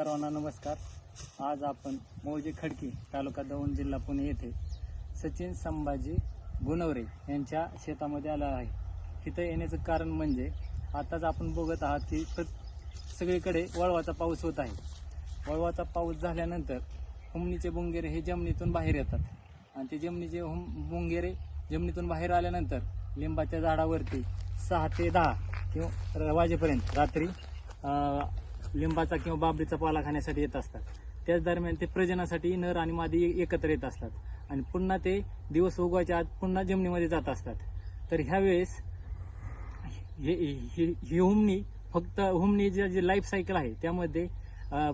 सर्वांना नमस्कार. आज आपण मौजे खडकी तालुका दौंड जिल्हा पुणे येथे सचिन संभाजी गुणवरे यांच्या शेतामध्ये आला आहे. तिथं येण्याचं कारण म्हणजे आताच आपण बघत आहात की सगळीकडे वळवाचा पाऊस होत आहे. वळवाचा पाऊस झाल्यानंतर हुमणीचे बुंगेरे हे जमिनीतून बाहेर येतात. आणि ते जमिनीचे हुम बुंगेरे जमिनीतून बाहेर आल्यानंतर लिंबाच्या झाडावरती सहा ते दहा किंवा वाजेपर्यंत रात्री लिंबाचा किंवा बाबरीचा पाला खाण्यासाठी येत असतात. त्याच दरम्यान ते प्रजनासाठी नर आणि मादी एकत्र येत असतात. आणि पुन्हा ते दिवस उगवायच्या आत पुन्हा जमिनीमध्ये जात असतात. तर ह्यावेळेस हे ही ही हुमणी फक्त हुमणीचं जे लाईफ सायकल आहे त्यामध्ये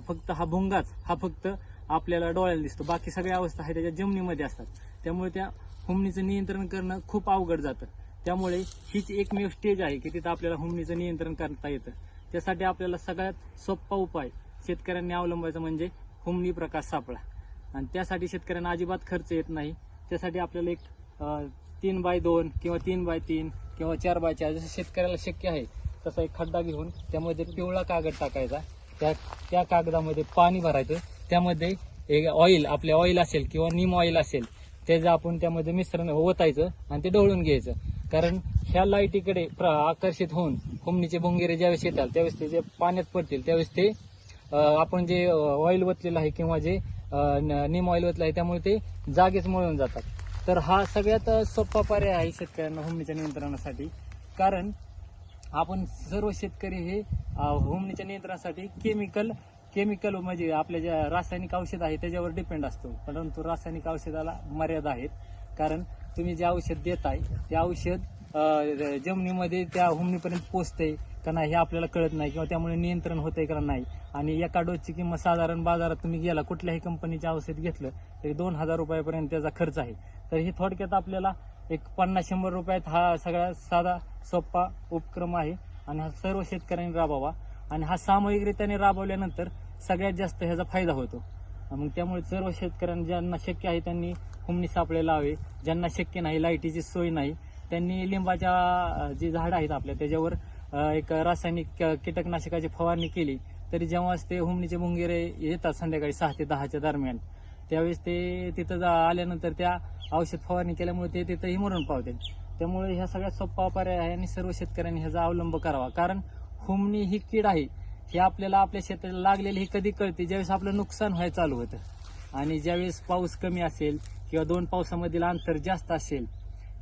फक्त हा भुंगाच हा फक्त आपल्याला डोळ्याला दिसतो. बाकी सगळ्या अवस्था आहे त्याच्या जमिनीमध्ये असतात. त्यामुळे त्या हुमणीचं नियंत्रण करणं खूप अवघड जातं. त्यामुळे हीच एकमेव स्टेज आहे की तिथं आपल्याला हुमणीचं नियंत्रण करता येतं. त्यासाठी आपल्याला सगळ्यात सोपा उपाय शेतकऱ्यांनी अवलंबायचा म्हणजे हुमणी प्रकाश सापळा. आणि त्यासाठी शेतकऱ्यांना अजिबात खर्च येत नाही. त्यासाठी आपल्याला एक तीन बाय दोन किंवा तीन बाय तीन किंवा चार बाय चार जसं शेतकऱ्याला शक्य आहे तसा एक खड्डा घेऊन त्यामध्ये पिवळा कागद टाकायचा. त्या त्या कागदामध्ये पाणी भरायचं. त्यामध्ये एक ऑइल आपले ऑइल असेल किंवा नीम ऑइल असेल त्याचं आपण त्यामध्ये मिश्रण ओतायचं आणि ते ढवळून घ्यायचं. कारण ह्या लाईटीकडे प्र- आकर्षित होऊन हुमणीचे भुंगेरे ज्यावेळेस येतात त्यावेळेस ते जे पाण्यात पडतील त्यावेळेस ते आपण जे ऑइल वतलेलं आहे किंवा जे निम ऑइल वतलं आहे त्यामुळे ते जागेच मिळून जातात. तर हा सगळ्यात सोपा पर्याय आहे शेतकऱ्यांना हुमणीच्या नियंत्रणासाठी. कारण आपण सर्व शेतकरी हे हुमणीच्या नियंत्रणासाठी केमिकल केमिकल म्हणजे आपल्या ज्या रासायनिक औषध आहे त्याच्यावर डिपेंड असतो. परंतु रासायनिक औषधाला मर्यादा आहेत. कारण तुम्ही जे औषध देताय ते औषध जमिनीमध्ये त्या हुमणीपर्यंत पोचतंय का नाही हे आपल्याला कळत नाही किंवा त्यामुळे नियंत्रण होतंय का नाही. आणि एका डोसची किंमत साधारण बाजारात तुम्ही गेला कुठल्याही कंपनीचे औषध घेतलं तरी दोन हजार रुपयापर्यंत त्याचा खर्च आहे. तर हे थोडक्यात आपल्याला एक पन्नास शंभर रुपयात हा सगळ्यात साधा सोपा उपक्रम आहे आणि हा सर्व शेतकऱ्यांनी राबवा. आणि हा सामूहिकरित्याने राबवल्यानंतर सगळ्यात जास्त ह्याचा फायदा होतो. मग त्यामुळे सर्व शेतकऱ्यांना ज्यांना शक्य आहे त्यांनी हुमणी सापळे लावे ज्यांना शक्य नाही लाईटीची सोय नाही त्यांनी लिंबाच्या जी झाडं आहेत आपल्या त्याच्यावर एक रासायनिक कीटकनाशकाची फवारणी केली तरी जेव्हाच ते हुमणीचे मुंगेरे येतात संध्याकाळी सहा ते दहाच्या दरम्यान. त्यावेळेस ते तिथं जा आल्यानंतर त्या औषध फवारणी केल्यामुळे ते तिथंही मरण पावतील त्यामुळे ह्या सगळ्यात सोपा पर्याय आहे आणि सर्व शेतकऱ्यांनी ह्याचा अवलंब करावा. कारण हुमणी ही कीड आहे हे आपल्याला आपल्या शेताला लागलेली ही कधी कळते? ज्यावेळेस आपलं नुकसान व्हायला चालू होतं. आणि ज्यावेळेस पाऊस कमी असेल किंवा दोन पावसामधील अंतर जास्त असेल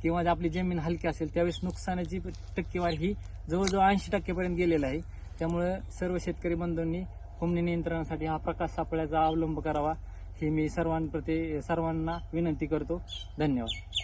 किंवा आपली जमीन हलकी असेल त्यावेळेस नुकसानाची टक्केवारी ही जवळजवळ ऐंशी टक्केपर्यंत गेलेला आहे. त्यामुळे सर्व शेतकरी बंधूंनी हुमणी नियंत्रणासाठी हा प्रकाश सापळ्याचा अवलंब करावा हे मी सर्वांप्रती सर्वांना विनंती करतो. धन्यवाद.